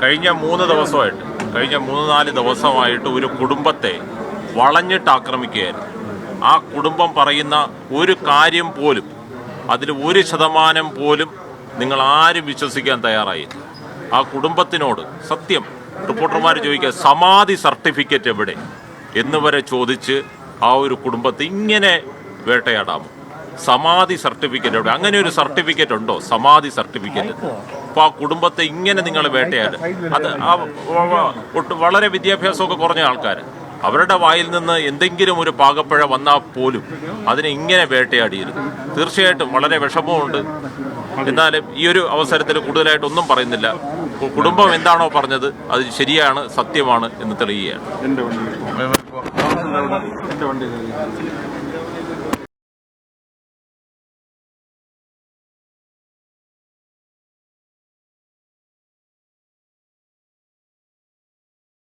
കഴിഞ്ഞ മൂന്ന് ദിവസമായിട്ട് കഴിഞ്ഞ മൂന്ന് നാല് ദിവസമായിട്ട് ഒരു കുടുംബത്തെ വളഞ്ഞിട്ട് ആക്രമിക്കുകയായിരുന്നു. ആ കുടുംബം പറയുന്ന ഒരു കാര്യം പോലും അതിൽ ഒരു ശതമാനം പോലും നിങ്ങൾ ആരും വിശ്വസിക്കാൻ തയ്യാറായില്ല. ആ കുടുംബത്തിനോട് സത്യം റിപ്പോർട്ടർമാർ ചോദിക്കുക സമാധി സർട്ടിഫിക്കറ്റ് എവിടെ? എന്ന് വരെ ചോദിച്ച് ആ ഒരു കുടുംബത്തെ ഇങ്ങനെ വേട്ടയാടാമോ? സമാധി സർട്ടിഫിക്കറ്റ് എവിടെ? അങ്ങനെ ഒരു സർട്ടിഫിക്കറ്റ് ഉണ്ടോ? സമാധി സർട്ടിഫിക്കറ്റ്. അപ്പോൾ ആ കുടുംബത്തെ ഇങ്ങനെ നിങ്ങൾ വേട്ടയാട് അത് ആ വളരെ വിദ്യാഭ്യാസമൊക്കെ കുറഞ്ഞ ആൾക്കാർ അവരുടെ വായിൽ നിന്ന് എന്തെങ്കിലും ഒരു പാകപ്പഴ വന്നാൽ പോലും അതിനെ ഇങ്ങനെ വേട്ടയാടിയിരുന്നു തീർച്ചയായിട്ടും വളരെ വിഷമമുണ്ട് എന്നാലും ഈ ഒരു അവസരത്തിൽ കൂടുതലായിട്ടൊന്നും പറയുന്നില്ല കുടുംബം എന്താണോ പറഞ്ഞത് അത് ശരിയാണ് സത്യമാണ് എന്ന് തെളിയുകയാണ്